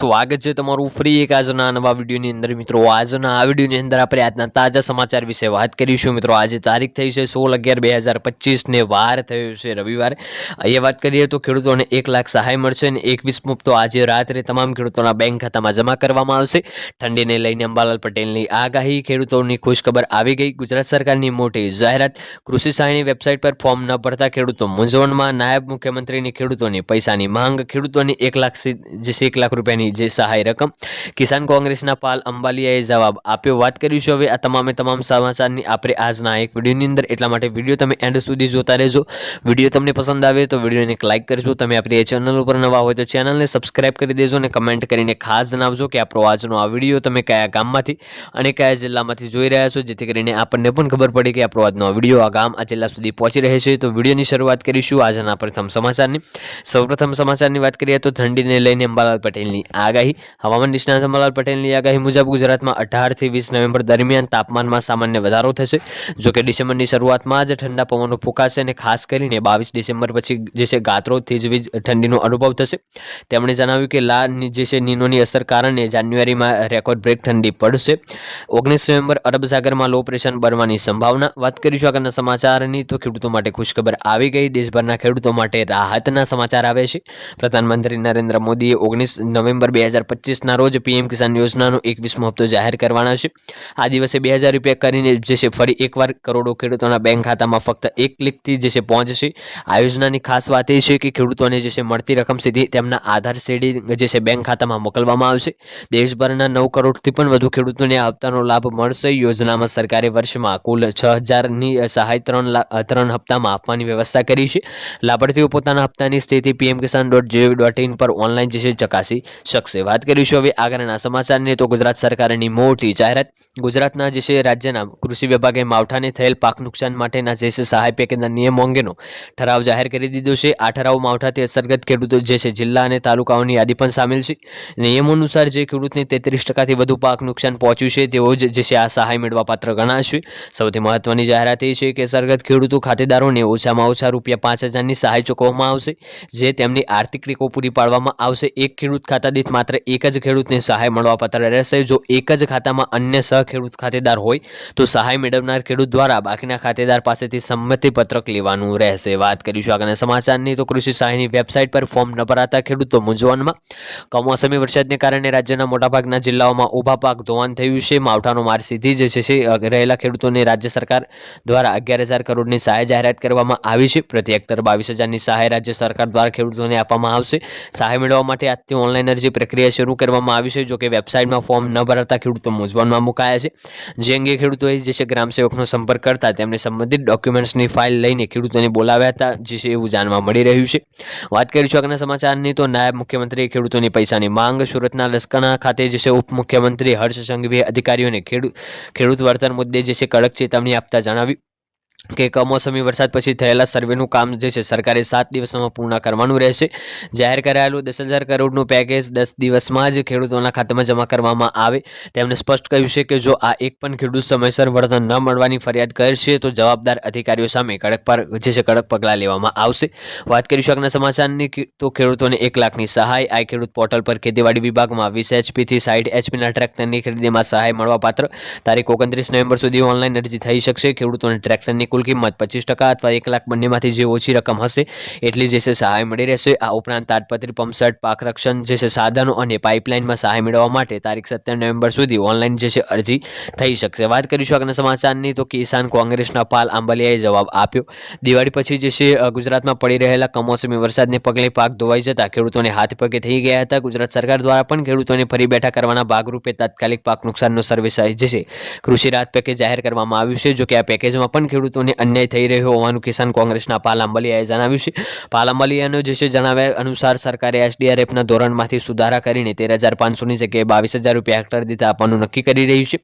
સ્વાગત છે તમારું ફ્રી એક આજના નવા વિડીયોની અંદર. મિત્રો, આજના આ વિડીયોની અંદર આપણે આજના તાજા સમાચાર વિશે વાત કરીશું. મિત્રો, આજે તારીખ થઈ છે સોળ અગિયાર બે હજાર પચીસને વાર થયો છે રવિવારે. અહીંયા વાત કરીએ તો ખેડૂતોને એક લાખ સહાય મળશે અને એકવીસ મુક્તો આજે રાત્રે તમામ ખેડૂતોના બેંક ખાતામાં જમા કરવામાં આવશે. ઠંડીને લઈને અંબાલાલ પટેલની આગાહી, ખેડૂતોની ખુશખબર આવી ગઈ. ગુજરાત સરકારની મોટી જાહેરાત, કૃષિ સહાયની વેબસાઇટ પર ફોર્મ ન ભરતા ખેડૂતો મૂંઝવણમાં. નાયબ મુખ્યમંત્રીની ખેડૂતોની પૈસાની માંગ, ખેડૂતોની એક લાખ જે એક લાખ રૂપિયાની જે સહાય રકમ કિસાન કોંગ્રેસના પાલ અંબાલિયાએ જવાબ આપ્યો. વાત કરીશું હવે આ તમામે તમામ સમાચારની. આપણે આજના એક વિડીયોની અંદર એટલા માટે વીડિયો તમે એન્ડ સુધી જોતા રહેજો. વીડિયો તમને પસંદ આવે તો વિડીયોને એક લાઇક કરજો. તમે આપણી એ ચેનલ ઉપર નવા હોય તો ચેનલને સબસ્ક્રાઈબ કરી દેજો અને કમેન્ટ કરીને ખાસ જણાવજો કે આપણો આજનો આ વીડિયો તમે કયા ગામમાંથી અને કયા જિલ્લામાંથી જોઈ રહ્યા છો. જેથી કરીને આપણને પણ ખબર પડે કે આપણો આજનો વીડિયો આ ગામ, આ જિલ્લા સુધી પહોંચી રહે છે. તો વિડીયોની શરૂઆત કરીશું આજના પ્રથમ સમાચારની. સૌપ્રથમ સમાચારની વાત કરીએ તો ઠંડીને લઈને અંબાલાલ પટેલની આગાહી હવામાન નિષ્ણાત અંબાલાલ પટેલની આગાહી મુજબ ગુજરાતમાં અઢારથી વીસ નવેમ્બર દરમિયાન તાપમાનમાં સામાન્ય વધારો થશે. જો કે ડિસેમ્બરની શરૂઆતમાં જ ઠંડા પવનો ફૂંકાશે અને ખાસ કરીને બાવીસ ડિસેમ્બર પછી જે છે ગાત્રો વીજ ઠંડીનો અનુભવ થશે. તેમણે જણાવ્યું કે લા જે છે નીનોની અસર કારણે જાન્યુઆરીમાં રેકોર્ડ બ્રેક ઠંડી પડશે. ઓગણીસ નવેમ્બર અરબ સાગરમાં લો પ્રેશર બનવાની સંભાવના. વાત કરીશું આગળના સમાચારની તો ખેડૂતો માટે ખુશખબર આવી ગઈ. દેશભરના ખેડૂતો માટે રાહતના સમાચાર આવે છે. પ્રધાનમંત્રી નરેન્દ્ર મોદીએ ઓગણીસ નવેમ્બર બે હજાર પચીસના રોજ પીએમ કિસાન યોજનાનો એકવીસમો હપ્તો જાહેર કરવાના છે. આ દિવસે બે હજાર રૂપિયા કરીને જે છે ફરી એકવાર કરોડો ખેડૂતોના બેંક ખાતામાં ફક્ત એક ક્લિકથી જે છે પહોંચશે. આ યોજનાની ખાસ વાત એ છે કે ખેડૂતોને જે છે મળતી રકમ સીધી તેમના આધાર શેડી જે છે બેંક ખાતામાં મોકલવામાં આવશે. દેશભરના નવ કરોડથી પણ વધુ ખેડૂતોને આ હપ્તાનો લાભ મળશે. યોજનામાં સરકારે વર્ષમાં કુલ છ હજારની સહાય ત્રણ ત્રણ હપ્તામાં આપવાની વ્યવસ્થા કરી છે. લાભાર્થીઓ પોતાના હપ્તાની સ્થિતિ PM Kisan dot G O V dot in પર ઓનલાઈન જે છે ચકાસી શકશે વાત કરીશું હવે આગળના સમાચારની તો ગુજરાત સરકારની મોટી જાહેરાત. ગુજરાતના જે છે રાજ્યના કૃષિ વિભાગે માવઠાને થયેલ પાક નુકસાન માટેના જે છે સહાય પેકેજના નિયમો અંગેનો ઠરાવ જાહેર કરી દીધો છે. આ ઠરાવ માવઠાથી અસરગત ખેડૂતો જે છે જિલ્લા અને તાલુકાઓની યાદી પણ સામેલ છે. નિયમો અનુસાર જે ખેડૂતને તેત્રીસ ટકાથી વધુ પાક નુકસાન પહોંચ્યું છે, તેઓ જ જે છે આ સહાય મેળવા પાત્ર ગણાશે સૌથી મહત્વની જાહેરાત એ છે કે સરગત ખેડૂતો ખાતેદારોને ઓછામાં ઓછા રૂપિયા પાંચ હજારની સહાય ચૂકવવામાં આવશે, જે તેમની આર્થિક ટેકો પૂરી પાડવામાં આવશે. એક ખેડૂત ખાતા દીઠ માત્ર એક જ ખેડૂતને સહાય મળવાપાત્ર રહેશે. જો એક જ ખાતામાં અન્ય સહ ખેડૂત ખાતેદાર હોય, તો સહાય મેળવનાર ખેડૂત દ્વારા બાકીના ખાતેદાર પાસેથી સંમતિપત્રક લેવાનું રહેશે. વાત કરીશું આગળના સમાચારની. તો કૃષિ સહાયની વેબસાઇટ પર ફોર્મ ન ભરાતા ખેડૂતો મૂંઝવણમાં. કમોસમી વરસાદને કારણે રાજ્યના મોટાભાગના જિલ્લાઓમાં ઊભા પાક ધોવાણ થયું છે. માવઠાનો માર સીધી જ છે, રહેલા ખેડૂતોને રાજ્ય સરકાર દ્વારા અગિયાર હજાર કરોડની સહાય જાહેરાત કરવામાં આવી છે. પ્રતિ હેક્ટર બાવીસ હજારની સહાય રાજ્ય સરકાર દ્વારા ખેડૂતોને આપવામાં આવશે. સહાય મેળવવા માટે આજથી ઓનલાઈન અરજી પ્રક્રિયા શરૂ કરવામાં આવી છે જોકે વેબસાઇટમાં ફોર્મ ન ભરાતા ખેડૂતો મૂંઝવણમાં મુકાયા છે. જે અંગે ખેડૂતોએ જે છે, ગ્રામ સેવકનો સંપર્ક કરતા તેમને સંબંધિત ડોક્યુમેન્ટ્સની ફાઇલ લઈને ખેડૂતોને બોલાવ્યા હતા, જે છે, એવું જાણવા મળી રહ્યું છે. વાત કરીશું આગળના સમાચારની, તો નાયબ મુખ્યમંત્રીએ ખેડૂતોની પૈસાની માંગ, સુરતના લસકાણા ખાતે જે છે, ઉપમુખ્યમંત્રી હર્ષ સંઘવીએ અધિકારીઓને ખેડૂત ખેડૂત વર્તન મુદ્દે જે છે, કડક ચેતવણી આપતા જણાવ્યું. કે કમોસમી વરસાદ પછી થયેલા સર્વેનું કામ જે છે, સરકારે સાત દિવસમાં પૂર્ણ કરવાનું રહેશે. જાહેર કરાયેલું દસ હજાર કરોડનું પેકેજ દસ દિવસમાં જ ખેડૂતોના ખાતામાં જમા કરવામાં આવે. તેમણે સ્પષ્ટ કહ્યું છે કે જો આ એક પણ ખેડૂત સમયસર વળતર ન મળવાની ફરિયાદ કરશે, તો જવાબદાર અધિકારીઓ સામે કડક પર, જે છે, કડક પગલાં લેવામાં આવશે. વાત કરીશું આગના સમાચારની તો ખેડૂતોને એક લાખની સહાય. આ ખેડૂત પોર્ટલ પર ખેતીવાડી વિભાગમાં વીસ એચપીથી સાઠ એચપીના ટ્રેક્ટરની ખરીદીમાં સહાય મળવાપાત્ર. તારીખ ઓગણત્રીસ નવેમ્બર સુધી ઓનલાઈન અરજી થઈ શકશે. ખેડૂતોને ટ્રેક્ટરની કુલ કિંમત પચીસ અથવા એક લાખ બંનેમાંથી જે ઓછી રકમ હશે, એટલી જે છે સહાય મળી રહેશે. આ ઉપરાંત તાડપત્રી, પંપસેટ, પાક રક્ષણ જે છે સાધનો અને પાઇપલાઇનમાં સહાય મેળવવા માટે તારીખ સત્તર નવેમ્બર સુધી ઓનલાઈન જે છે અરજી થઈ શકશે. વાત કરીશું આગળના સમાચારની, તો કિસાન કોંગ્રેસના પાલ આંબલિયાએ જવાબ આપ્યો. દિવાળી પછી જે છે ગુજરાતમાં પડી રહેલા કમોસમી વરસાદને પગલે પાક ધોવાઈ જતા ખેડૂતોને હાથ પગે થઈ ગયા હતા. ગુજરાત સરકાર દ્વારા પણ ખેડૂતોને ફરી બેઠા કરવાના ભાગરૂપે તાત્કાલિક પાક નુકસાનનો સર્વે જે છે કૃષિ રાહત પેકેજ જાહેર કરવામાં આવ્યું છે જોકે આ પેકેજમાં પણ ખેડૂતોને અન્યાય થઈ રહ્યો હોવાનું કિસાન કોંગ્રેસના પાલ આંબલિયાએ જણાવ્યું છે. પાલ આંબલિયાનો જે છે જણાવ્યા અનુસાર સરકારે એસડીઆરએફના ધોરણમાંથી સુધારા કરીને તેર હજાર પાંચસોની જગ્યાએ બાવીસ હજાર રૂપિયા હેક્ટર દીધા આપવાનું નક્કી કરી રહ્યું છે.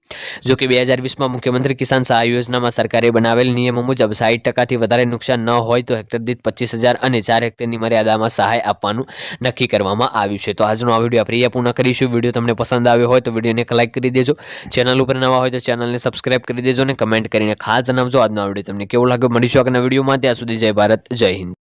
જો કે બે હજાર વીસમાં મુખ્યમંત્રી કિસાન સહાય યોજનામાં સરકારે બનાવેલ નિયમો મુજબ સાઠ ટકાથી વધારે નુકસાન ન હોય તો હેક્ટર દીઠ પચીસ હજાર અને ચાર હેક્ટરની મર્યાદામાં સહાય આપવાનું નક્કી કરવામાં આવ્યું છે. તો આજનો આ વીડિયો આપણે પૂર્ણ કરીશું. વીડિયો તમને પસંદ આવ્યો હોય તો વિડીયોને લાઇક કરી દેજો. ચેનલ ઉપર નવા હોય તો ચેનલને સબસ્ક્રાઇબ કરી દેજો અને કમેન્ટ કરીને ખાસ જણાવજો. આજનો આ વીડિયો તમને કેવો લાગ્યો? મળીશું આગળના વિડીયોમાં. ત્યાં સુધી જય ભારત જય હિન્દ.